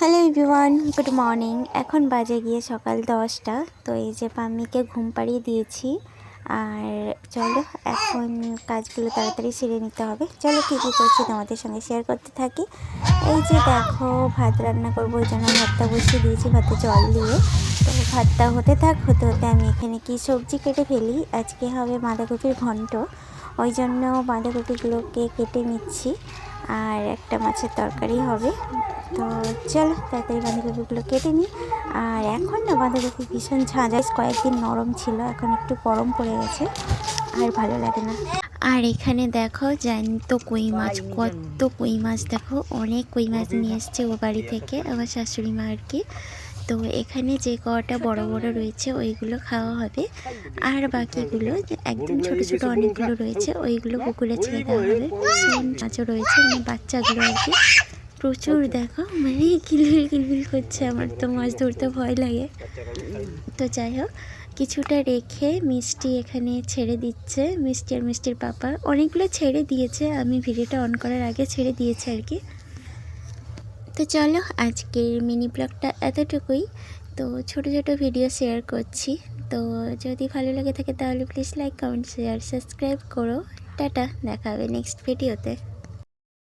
Hello everyone, good morning. এখন বাজে গিয়ে সকাল দশটা, তো এই যে পাম্মিকে ঘুম পাড়িয়ে দিয়েছি। আর চলো, এখন কাজগুলো তাড়াতাড়ি সেরে নিতে হবে। চলো কী কী করছি তোমাদের সঙ্গে শেয়ার করতে থাকি। এই যে দেখো, ভাত রান্না করব, ওই জন্য ভাতটা বসিয়ে দিয়েছি, ভাতে জল দিয়ে। তো ভাতটা হতে থাক, হতে হতে আমি এখানে কি সবজি কেটে ফেলি? আজকে হবে বাঁধাকপির ঘন্ট। ওই জন্য বাঁধাকপিগুলোকে কেটে নিচ্ছি। আর একটা মাছের তরকারি হবে। তো চলো, তাড়াতাড়ি বাঁধাকপিগুলো কেটে নিই। আর এখন না, বাঁধাকপি ভীষণ ঝাঁঝাস কয়েকদিন নরম ছিল, এখন একটু গরম পড়ে গেছে, আর ভালো লাগে না। আর এখানে দেখো, জ্যান্ত কই মাছ, কত কই মাছ। দেখো, অনেক কই মাছ নিয়ে এসছে ও বাড়ি থেকে, আমার শাশুড়ি মা আর কি। তো এখানে যে কটা বড় বড় রয়েছে, ওইগুলো খাওয়া হবে। আর বাকিগুলো একদম ছোট ছোট অনেকগুলো রয়েছে, ওইগুলো পুকুরে ছেড়ে দেওয়া হবে। মাছও রয়েছে মানে বাচ্চাগুলো আর কি। প্রচুর দেখো মানে কিলবিল কিলবিল করছে আমার তো, মাছ ধরতে ভয় লাগে। তো যাই হোক, কিছুটা রেখে মিষ্টি এখানে ছেড়ে দিচ্ছে, মিষ্টি আর মিষ্টির পাপা। অনেকগুলো ছেড়ে দিয়েছে, আমি ভিডিওটা অন করার আগে ছেড়ে দিয়েছে আর কি। তো চলো, আজকের মিনি ব্লগটা এতটুকুই। তো ছোট ছোট ভিডিও শেয়ার করছি। তো যদি ভালো লাগে থাকে তাহলে please like comment share subscribe করো। টাটা, দেখা হবে নেক্সট ভিডিওতে